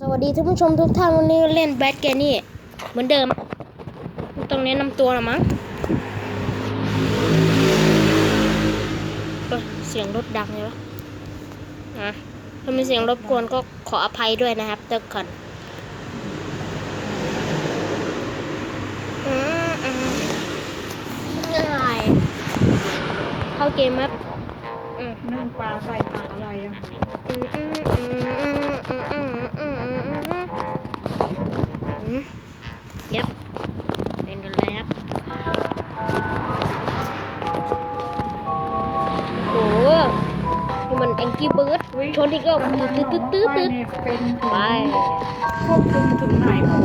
สวัสดีท่านผู้ชมทุกท่านวันนี้เล่นแบทแกนี่เหมือนเดิมต้องแนะนำตัวหรอมั้งเสียงรถดังเลยวะอะถ้ามีเสียงรบกวนก็ขออภัยด้วยนะครับเติกก่อนง่ายเข้าเกมครับอืมนึ่งปลาใส่ บิร์ดชนอีกแล้วตื้อตื้อตื้อตื้อตื้อเนี่ยเป็นถึงไปควบคุมถึงไหนของ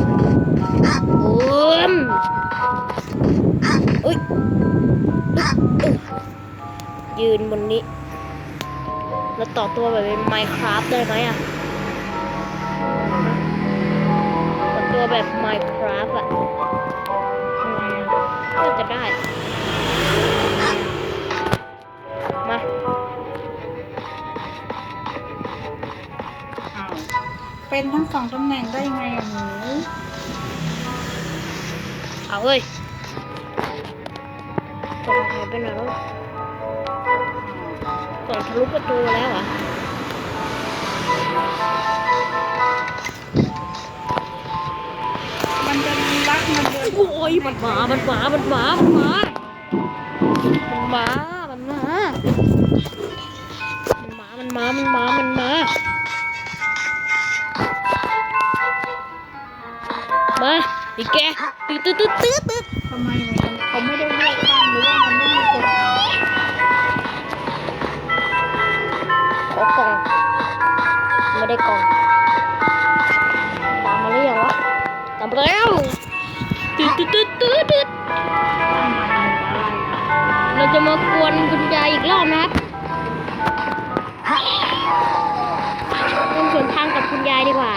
โอ้มอุ้ยยืนบนนี้แล้วต่อตัวแบบเป็นไมค r a f t ได้ไหมอะต่อตัวแบบ Minecraft อะอะไรอะน่าจะได้ เป็นทั้งสองตำแหน่งได้ยังไงอะหมูเอาเฮ้ยกล่องหายไปไหนแล้วกล่องทะลุประตูแล้วเหรอะมันจะรักมันเดินโอ้ยมันหมามันหมามันหมามันหมามันหมามันหมามันหมามันหมามันหมา มาอีแกตื้อตื้อตื้อตื้อตื้อทำไมมันเขาไม่ได้เลือกตั้งหรือว่ามันไม่มีคนขอกล่องไม่ได้กล่องตามมาหรือยังวะตามมาแล้วตื้อตื้อตื้อตื้อตื้อตั้งมาอะไรอะเราจะมากวนคุณยายอีกรอบนะครับเล่นสวนทางกับคุณยายดีกว่า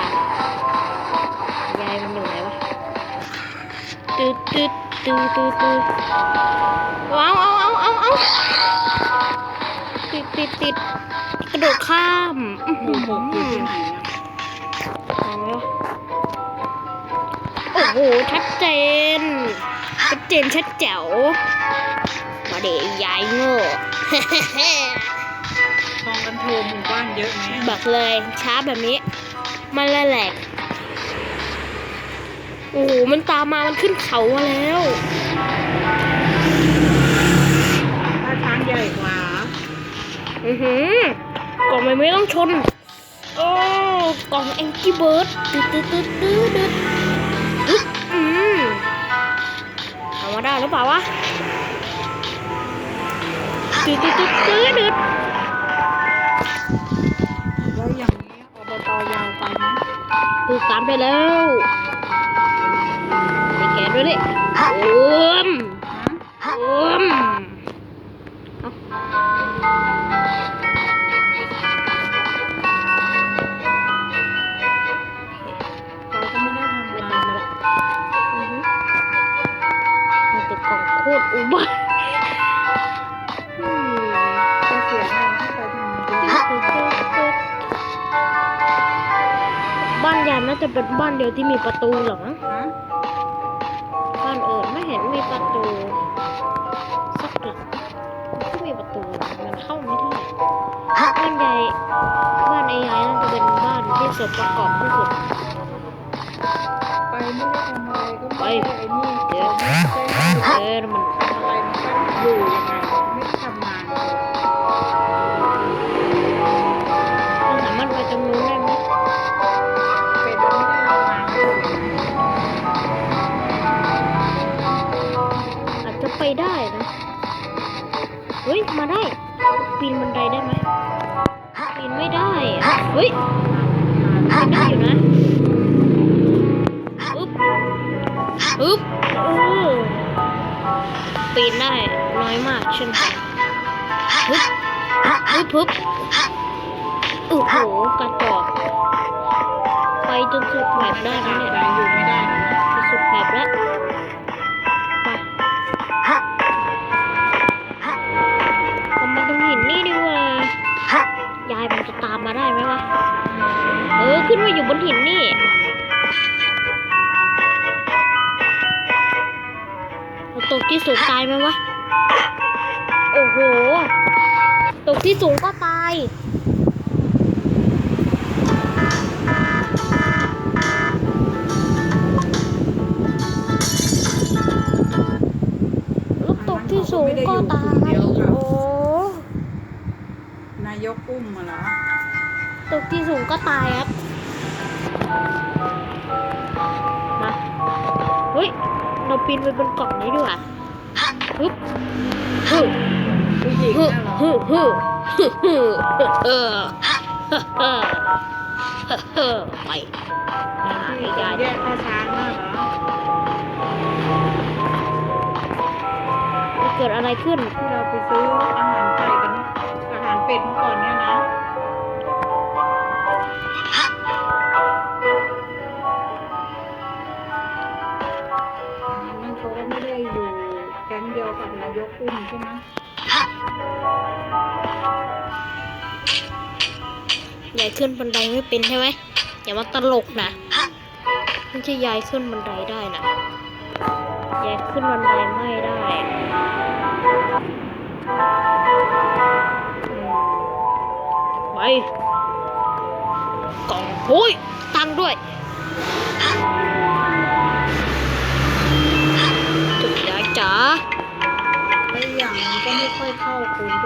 ยายมันอยู่ไหนวะตืดตืดตืดตืดตืดเอาเอาเอาเอาเอาติดติดติดกระโดดข้ามอื้อหโอ้โห ชัดเจน ชัดเจนชัดแจ๋วมาเดยยายโง่คลองกันโทรหมู่บ้านเยอะไหมบอกเลยช้าแบบนี้ มันละแหลก โอ้โหมันตามมา มันขึ้นเขามาแล้วถ้าช้างใหญ่กว่าอือหือกล่องไม่ไม่ต้องชน โอ้กล่องแองกี้เบิร์ดตึ๊ดตึ๊ดตึ๊ดตึ๊ดตึ๊ดตึ๊ดอืมทำมาได้หรือเปล่าวะตึ๊ดตึ๊ดตึ๊ดตึ๊ดตึ๊ดแล้วอย่างนี้อบตยาวไปไหมตึ๊ดตามไปแล้ว มีแขนด้วยนี่โอมโอมโคตอุบะเสียงมันที่ไปทางบ้านยามน่าจะเป็นบ้านเดียวที่มีประตูหรอมั้ง ห็นมีประตูสักหลังมันก็มีประตูมันเข้าไม่ได้บ้านยายบ้านไอ้ยายน่าจะเป็นบ้านที่สมประกอบที่สุดไปไม่ได้ทำอะไรก็ไปไม่ได้ไอ้นี่เดี๋ยวไม่ได้ทำเออมันอะไรมันก็อยู่ยังไง ไดได้ไหมปีนไม่ได้อะเฮ้ยปีนได้อยู่นะอึ๊บอึ๊บโอ้ปีนได้น้อยมากเช่นกันฮึบฮึบฮึบโอ้โหกระจอกไปจนสุดแบบได้ไหมเนี่ยใจอยู่ไม่ได้นะจะสุดแบบแล้วายมันจะตามมาได้ไหมวะ เออ ขึ้นมาอยู่บนหินนี่ตกที่สูงตายไหมวะ โอ้โห ตกที่สูงก็ตายลูกตกที่สูงก็ตาย กอุ้มมาเหรอตกที่สูงก็ตายครับ มาเฮ้ยเราปีนไปบนกล่องนี้ดีกว่าฮึบฮึบผู้หญิงฮึน่ะเหรอฮึฮึฮึฮึเออเออเออไปหาที่ไอ้ยายแยกข้าวช้างน่ะเหรอจะเกิดอะไรขึ้น ที่เราไปซื้ออาหารไก่กันเนอะอาหารเป็ดเมื่อก่อนเนี่ยนะนั่น ยายขึ้นบันไดไม่เป็นใช่ไหมอย่ามาตลกนะไม่ใช่ยายขึ้นบันไดได้นะยายขึ้นบันไดไม่ได้ไปกล่องโอ้ยตังด้วยจุดยายจ๋าแล้วอีกอย่างก็ไม่ค่อยเข้าคุณ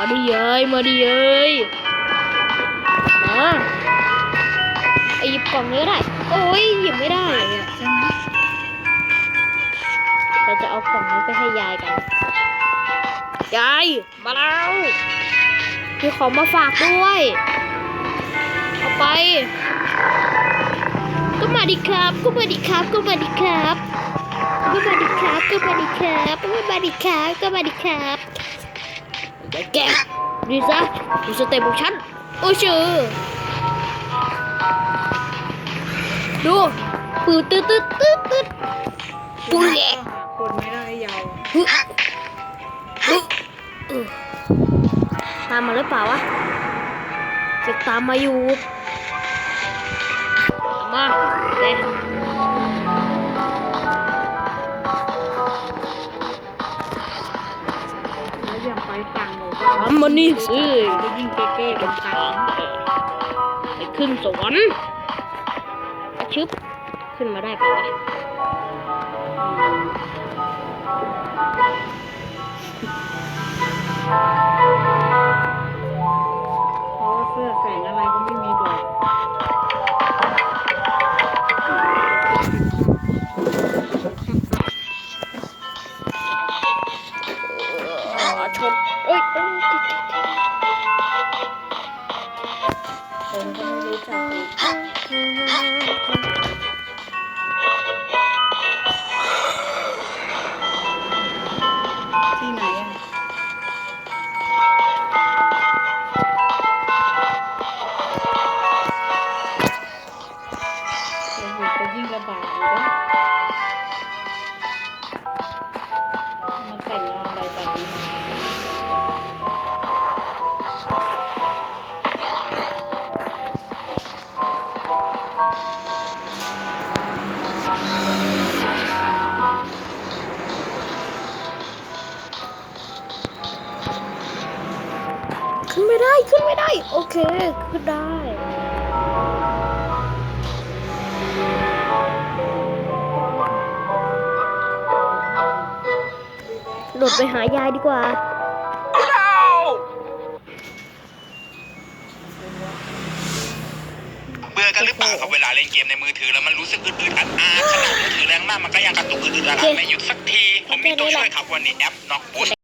มาดิเย้ยมาดิเย้ยมาไอหยิบกล่องนี้ได้ โอ้ยหยิบไม่ได้ไก่อะใช่ไหมเราจะเอากล่องนี้ไปให้ยายกัน ยาย มาแล้วมีของมาฝากด้วย เอาไป ก็มาดิครับ ก็มาดิครับ ก็มาดิครับ ก็มาดิครับ ก็มาดิครับ ก็มาดิครับ ก็มาดิครับ อย่าแกะดีซะดูสเต็ปของฉันโอ้ชื่อดูปืดตืดตืดตืดตืดปุแหลกหาคนไม่ได้ยาวฮึฮึเออตามมาหรือเปล่าวะจะตามมาอยู่ตามมาเด้แล้วยังไปต่า ทำมันนี่สิก็ยิ่งเก๊ๆกันสามไปขึ้นสวรรค์ชึบ ขึ้นมาได้เปล่าวะเพ คนก็ไม่รู้จักอีกที่ไหนอะโควิดก็ยิ่งระบาดอยู่นะมั ขึ้นไม่ได้ขึ้นไม่ได้ โอเค ขึ้นได้โดดไปหายายดีกว่า เบื่อกันหรือเปล่ากับเวลาเล่นเกมในมือถือแล้วมันรู้สึกอึดๆอัดอัดขนาดมือถือแรงมากมันก็ยังกระตุกอึดๆอัดๆไม่หยุดสักที ผมมีตัวช่วยครับวันนี้แอปน็อกบูส